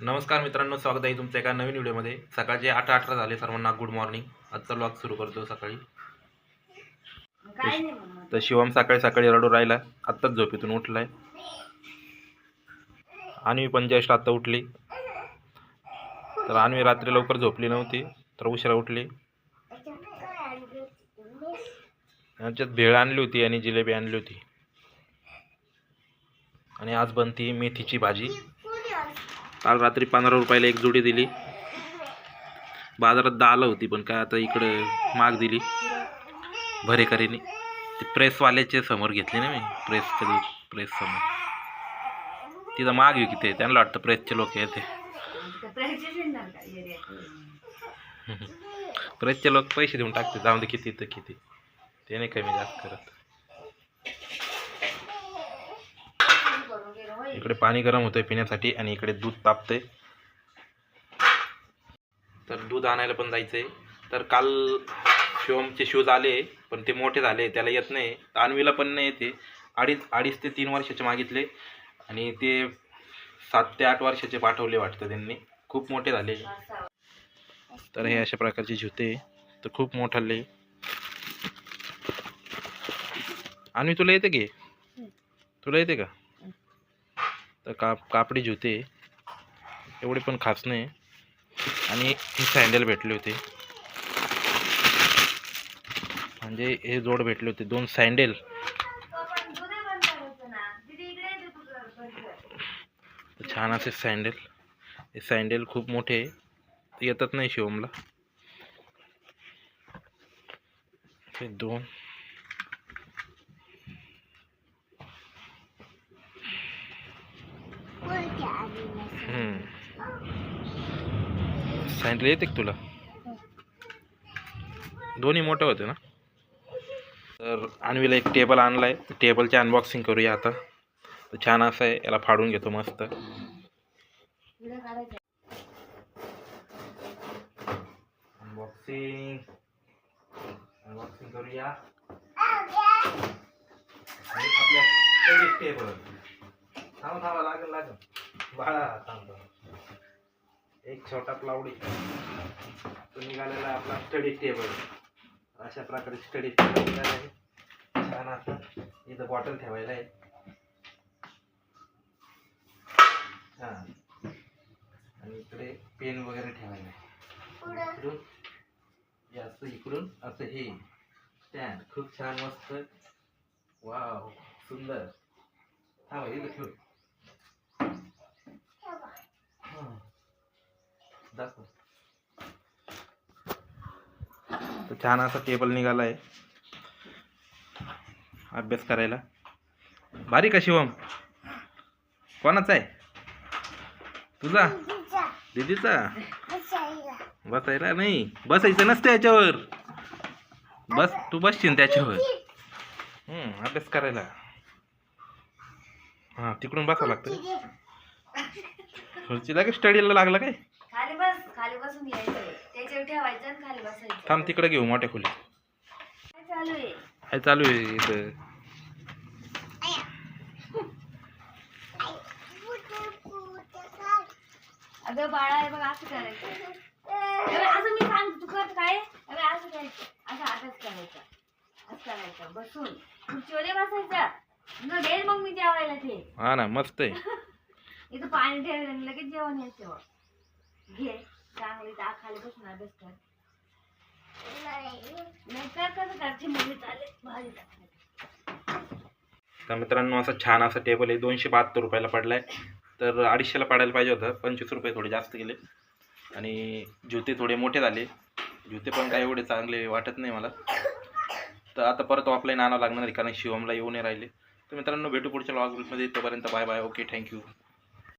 नमस्कार मित्रांनो स्वागत आहे तुमच्या एका नवीन व्हिडिओमध्ये. सकाळचे आठ अठरा झाले सर्वांना गुड मॉर्निंग आजचा ब्लॉग सुरू करतो सकाळी. तर शिवम सकाळी सकाळी रडू राहिला. आत्ताच झोपेतून उठलाय. अन्वी पण जस्ट आत्ता उठली. तर अन्वी रात्री लवकर झोपली नव्हती तर उशिरा उठली. यांच्यात भेळ आणली होती आणि जिलेबी आणली होती. आणि आज बनती मेथीची भाजी. काल रात्री पंधरा रुपयाला एक जोडी दिली. बाजारात दहाला होती पण काय आता इकडं माग दिली. भरेकरीने. ते प्रेसवाल्याचे समोर घेतली ना मी प्रेस प्रेस समोर. तिथं माग येऊ किती त्यांना वाटतं प्रेसचे लोक येते प्रेसचे लोक पैसे देऊन टाकते जाऊन दे किती तर किती. ते नाही कमी जास्त करत. इकडे पाणी गरम होतंय पिण्यासाठी आणि इकडे दूध तापतंय. तर दूध आणायला पण जायचंय. तर काल शिवमचे शूज आले पण ते मोठे झाले त्याला येत नाही. अन्वीला पण नाही येते. अडीच अडीच ते तीन वर्षाचे मागितले. आणि ते सात ते आठ वर्षाचे पाठवले वाटतं त्यांनी. खूप मोठे झाले. तर हे अशा प्रकारचे जूते. तर खूप मोठाले. आणि तुला येते की? तुला येते का? तर का कापडी जुते एवढे पण खास नाही. आणि हे सँडल भेटले होते. म्हणजे हे जोड भेटले होते दोन सँडल छान असे सँडल हे सँडल खूप मोठे येतात नाही शिवमला. हे दोन. हम्म. सँडल येते तुला? दोन्ही मोठे होते ना? तर आणवीला एक टेबल आणलाय. टेबलचे अनबॉक्सिंग करूया आता. छान असं आहे. याला फाडून घेतो मस्त. अनबॉक्सिंग अनबॉक्सिंग करूया. टेबल थांबा थांबा लागेल लागेल. बाळा. एक छोटा प्लावडी तो निघालेला आपला स्टडी टेबल अशा प्रकारे स्टडी टेबल निघाला आहे. छान असं इथं बॉटल ठेवायला आहे. हां. आणि इकडे पेन वगैरे ठेवायला आहे. इकडून? हे असं इकडून असं हे. स्टँड खूप छान मस्त. वाव सुंदर. हा इथं ठेव हं. दाखव तर छान असा टेबल निघाला आहे अभ्यास करायला. भारी का शिवम? कोणाचा आहे? तुझा? दीदीचा. बसायला. नाही. बसायचं नसतं याच्यावर. बस तू बसशील त्याच्यावर. अभ्यास करायला. हां तिकडून बसावं लागतं खुर्चीला का स्टडीला लागला काय? खाली बस खाली बसून यायचं त्याच्यावर ठेवायचं आणि खाली बसायचं. थांब तिकडे घेऊ मोठ्या खोली काय चालू आहे? काय चालू आहे इथं? अगं बाळा हे बघ असं करायचं. अरे असं मी सांग तू करत काय? अरे असं करायचं. असं आताच करायचं. असं करायचं. बसून. खुर्चीवर बसायचं. न देईल मग मी जेवायला ते. हा ना मस्त आहे. इथं पाणी ठेवलं लगेच जेवण यायचं घे. चांगली ता खाली बसून अभ्यास कर. नाही. कसं मुली चालेल. भाजी. तर मित्रांनो असं छान असं टेबल आहे. दोनशे बहात्तर रुपयाला पडलाय. तर अडीचशेला पडायला पाहिजे होतं. पंचवीस रुपये थोडे जास्त गेले. आणि जुते थोडे मोठे झाले. जुते पण काय एवढे चांगले वाटत नाही मला. तर आता परत ऑफलाईन आणावं लागणार आहे कारण शिवमला येऊ नाही राहिले. तर मित्रांनो भेटू पुढच्या लॉगमध्ये तोपर्यंत बाय बाय ओके थँक्यू